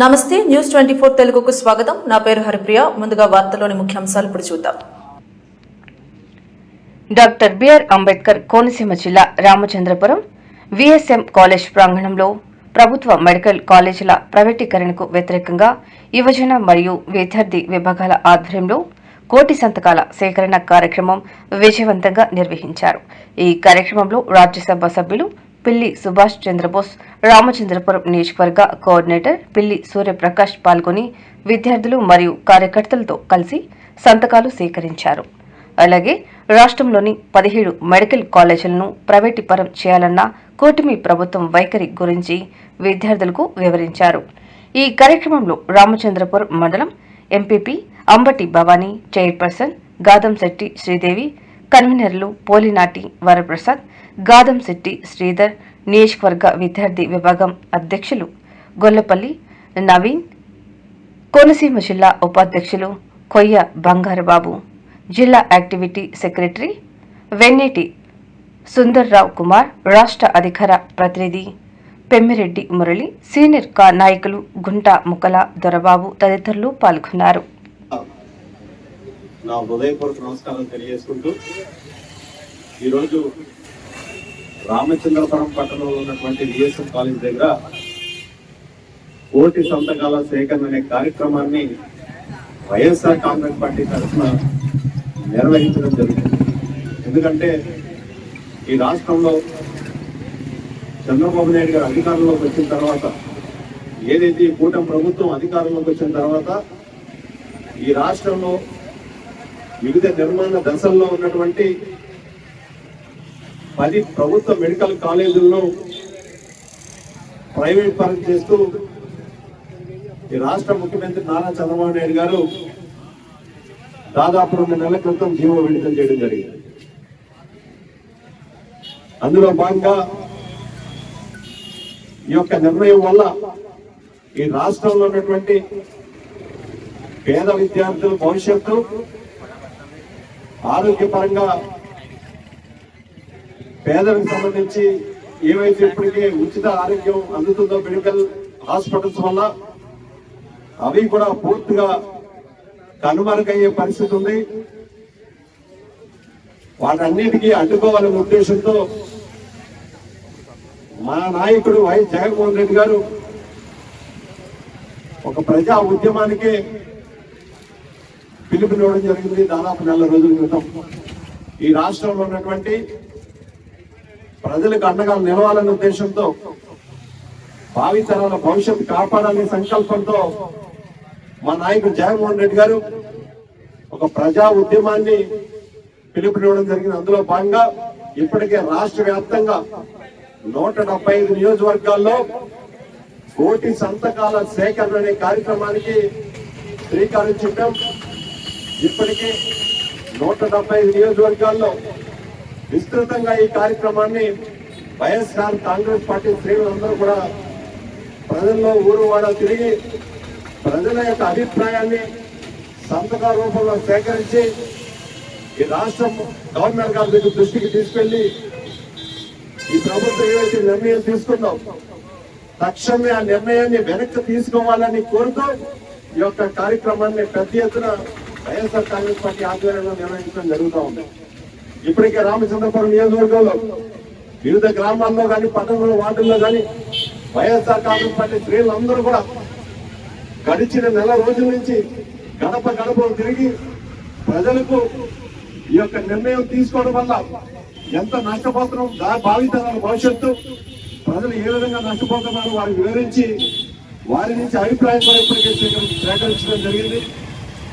నమస్తే news twenty four తెలుగుకు స్వాగతం. నా పేరు హరిప్రియ. ముందుగా వార్తలోని ముఖ్యాంశాలు ఇప్పుడు చూద్దాం. డాక్టర్ బిఆర్ అంబేద్కర్ కోనసీమ జిల్లా రామచంద్రపురం విఎస్ఎం కాలేజ్ ప్రాంగణంలో ప్రభుత్వ మెడికల్ కాలేజీల ప్రైవేటీకరణకు వ్యతిరేకంగా యువజన మరియు విద్యార్థి విభాగాల ఆధ్వర్యంలో కోటి సంతకాల సేకరణ కార్యక్రమం విజయవంతంగా నిర్వహించారు. ఈ కార్యక్రమంలో రాజ్యసభ సభ్యులు పిల్లి సుభాష్ చంద్రబోస్ రామచంద్రపురం నియోజకవర్గ కోఆర్డినేటర్ పిల్లి సూర్యప్రకాష్ పాల్గొని విద్యార్థులు మరియు కార్యకర్తలతో కలిసి సంతకాలు సేకరించారు. అలాగే రాష్ట్రంలోని పదిహేడు మెడికల్ కాలేజీలను ప్రైవేటీపరం చేయాలన్న కూటమి ప్రభుత్వం వైఖరి గురించి విద్యార్థులకు వివరించారు. ఈ కార్యక్రమంలో రామచంద్రపురం మండలం M P P Ambati Bhavani chairperson Gadamsetti Sridevi కన్వీనర్లు పోలినాటి వరప్రసాద్ గాదంశెట్టి శ్రీధర్ నియోజకవర్గ విద్యార్థి విభాగం అధ్యక్షులు గొల్లపల్లి నవీన్ కోనసీమ జిల్లా ఉపాధ్యక్షులు కొయ్య బంగారబాబు జిల్లా యాక్టివిటీ సెక్రటరీ వెన్నేటి సుందర్రావు కుమార్ రాష్ట్ర అధికార ప్రతినిధి పెమ్మిరెడ్డి మురళి సీనియర్ కా నాయకులు గుంట ముక్కల దొరబాబు తదితరులు పాల్గొన్నారు. నా హృదయపూర్వక నమస్కారం తెలియజేసుకుంటూ ఈరోజు రామచంద్రపురం పట్టణంలో ఉన్నటువంటి విఎస్ఎం కాలేజ్ దగ్గర కోటి సంతకాల సేకరణ అనే కార్యక్రమాన్ని వైఎస్ఆర్ కాంగ్రెస్ పార్టీ తరఫున నిర్వహించడం జరుగుతుంది ఎందుకంటే ఈ రాష్ట్రంలో చంద్రబాబు నాయుడు గారు అధికారంలోకి వచ్చిన తర్వాత ఏదైతే ఈ కూటమి ప్రభుత్వం అధికారంలోకి వచ్చిన తర్వాత ఈ రాష్ట్రంలో వివిధ నిర్మాణ దశల్లో ఉన్నటువంటి పది ప్రభుత్వ మెడికల్ కాలేజీలను ప్రైవేట్ పరం చేస్తూ ఈ రాష్ట్ర ముఖ్యమంత్రి నారా చంద్రబాబు నాయుడు గారు దాదాపు రెండు నెలల క్రితం జీవో విడుదల చేయడం జరిగింది. అందులో భాగంగా ఈ యొక్క నిర్ణయం వల్ల ఈ రాష్ట్రంలో ఉన్నటువంటి పేద విద్యార్థుల భవిష్యత్తు ఆరోగ్యపరంగా పేదలకు సంబంధించి ఏవైతే ఇప్పటికే ఉచిత ఆరోగ్యం అందుతుందో మెడికల్ హాస్పిటల్స్ వల్ల అవి కూడా పూర్తిగా కనుమరుగయ్యే పరిస్థితి ఉంది. వాటన్నిటికీ అడ్డుకోవాలనే ఉద్దేశంతో మా నాయకుడు వై జగన్మోహన్ రెడ్డి గారు ఒక ప్రజా ఉద్యమానికి పిలుపునివ్వడం జరిగింది. దాదాపు నెల రోజుల క్రితం. ఈ రాష్ట్రంలో ఉన్నటువంటి ప్రజలకు అండగా నిలవాలనే ఉద్దేశంతో భావితరాల భవిష్యత్తు కాపాడాలనే సంకల్పంతో మా నాయకుడు జగన్మోహన్ రెడ్డి గారు ఒక ప్రజా ఉద్యమాన్ని పిలుపునివ్వడం జరిగింది. అందులో భాగంగా ఇప్పటికే రాష్ట్ర వ్యాప్తంగా నూట డెబ్బై ఐదు నియోజకవర్గాల్లో కోటి సంతకాల సేకరణ అనే కార్యక్రమానికి శ్రీకారం చుట్టాం. ఇప్పటికే నూట డెబ్బై ఐదు నియోజకవర్గాల్లో విస్తృతంగా ఈ కార్యక్రమాన్ని వైఎస్ఆర్ కాంగ్రెస్ పార్టీ శ్రేణులందరూ కూడా ప్రజల్లో ఊరు వాడ తిరిగి ప్రజల యొక్క అభిప్రాయాన్ని సంతక రూపంలో సేకరించి ఈ రాష్ట్రం గవర్నర్ గారి దగ్గర దృష్టికి తీసుకెళ్ళి ఈ ప్రభుత్వం ఏవైతే నిర్ణయం తీసుకుందాం తక్షణమే ఆ నిర్ణయాన్ని వెనక్కి తీసుకోవాలని కోరుతూ ఈ యొక్క కార్యక్రమాన్ని పెద్ద ఎత్తున వైఎస్ఆర్ కాంగ్రెస్ పార్టీ ఆధ్వర్యంలో నిర్వహించడం జరుగుతూ ఉంది. ఇప్పటికే రామచంద్రపురం నియోజకవర్గంలో వివిధ గ్రామాల్లో కానీ పట్టణంలో వార్డుల్లో కానీ వైఎస్ఆర్ కాంగ్రెస్ పార్టీ స్త్రీలందరూ కూడా గడిచిన నెల రోజుల నుంచి గడప గడప తిరిగి ప్రజలకు ఈ యొక్క నిర్ణయం తీసుకోవడం వల్ల ఎంత నష్టపోతున్నాం దా- భావితరాల భవిష్యత్తు ప్రజలు ఏ విధంగా నష్టపోతున్నారు వారికి వివరించి వారి నుంచి అభిప్రాయం కూడా ఇప్పటికే సేకరించడం జరిగింది.